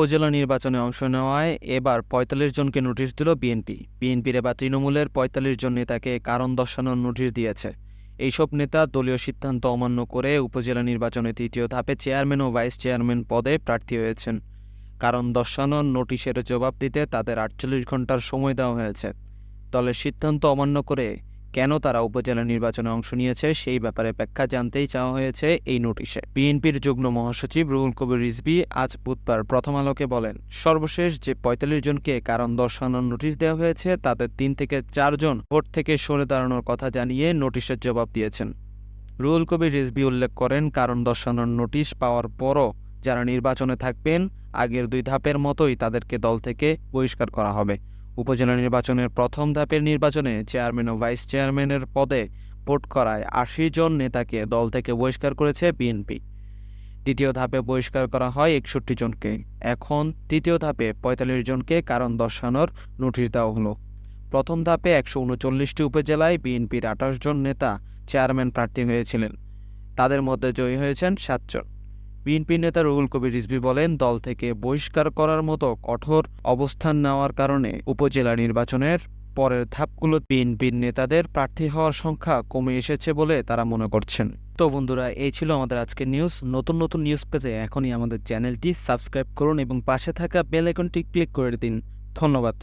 উপজেলা নির্বাচনে অংশ নেওয়ায় এবার পঁয়তাল্লিশ জনকে নোটিশ দিল বিএনপি। বিএনপির এবার তৃণমূলের পঁয়তাল্লিশ জন নেতাকে কারণ দর্শানোর নোটিশ দিয়েছে। এইসব নেতা দলীয় সিদ্ধান্ত অমান্য করে উপজেলা নির্বাচনে তৃতীয় ধাপে চেয়ারম্যান ও ভাইস চেয়ারম্যান পদে প্রার্থী হয়েছেন। কারণ দর্শানোর নোটিশের জবাব দিতে তাদের আটচল্লিশ ঘণ্টার সময় দেওয়া হয়েছে। দলের সিদ্ধান্ত অমান্য করে কেন তারা উপজেলা নির্বাচনে অংশ নিয়েছে সেই ব্যাপারে ব্যাখ্যা জানতেই চাওয়া হয়েছে এই নোটিশে। বিএনপির যুগ্ম মহাসচিব রুহুল কবির রিজভী আজ বুধবার প্রথম আলোকে বলেন, সর্বশেষ যে পঁয়তাল্লিশ জনকে কারণ দর্শানোর নোটিশ দেওয়া হয়েছে তাদের তিন থেকে চারজন ভোট থেকে সরে দাঁড়ানোর কথা জানিয়ে নোটিশের জবাব দিয়েছেন। রুহুল কবির রিজভী উল্লেখ করেন, কারণ দর্শানোর নোটিশ পাওয়ার পরও যারা নির্বাচনে থাকবেন, আগের দুই ধাপের মতোই তাদেরকে দল থেকে বহিষ্কার করা হবে। উপজেলা নির্বাচনের প্রথম ধাপের নির্বাচনে চেয়ারম্যান ও ভাইস চেয়ারম্যানের পদে ভোট করায় আশি জন নেতাকে দল থেকে বহিষ্কার করেছে বিএনপি। দ্বিতীয় ধাপে বহিষ্কার করা হয় একষট্টি জনকে। এখন তৃতীয় ধাপে পঁয়তাল্লিশ জনকে কারণ দর্শানোর নোটিশ দেওয়া হলো। প্রথম ধাপে একশো উনচল্লিশটি উপজেলায় বিএনপির আঠাশ জন নেতা চেয়ারম্যান প্রার্থী হয়েছিলেন। তাদের মধ্যে জয়ী হয়েছেন সাতজন বিএনপি নেতা রুহুল কবির রিজভী বলেন, দল থেকে বহিষ্কার করার মতো কঠোর অবস্থান নেওয়ার কারণে উপজেলা নির্বাচনের পরের ধাপগুলো বিএনপির নেতাদের প্রার্থী হওয়ার সংখ্যা কমে এসেছে বলে তারা মনে করছেন। তো বন্ধুরা, এই ছিল আমাদের আজকের নিউজ। নতুন নতুন নিউজ পেতে এখনই আমাদের চ্যানেলটি সাবস্ক্রাইব করুন এবং পাশে থাকা বেল আইকনটি ক্লিক করে দিন। ধন্যবাদ।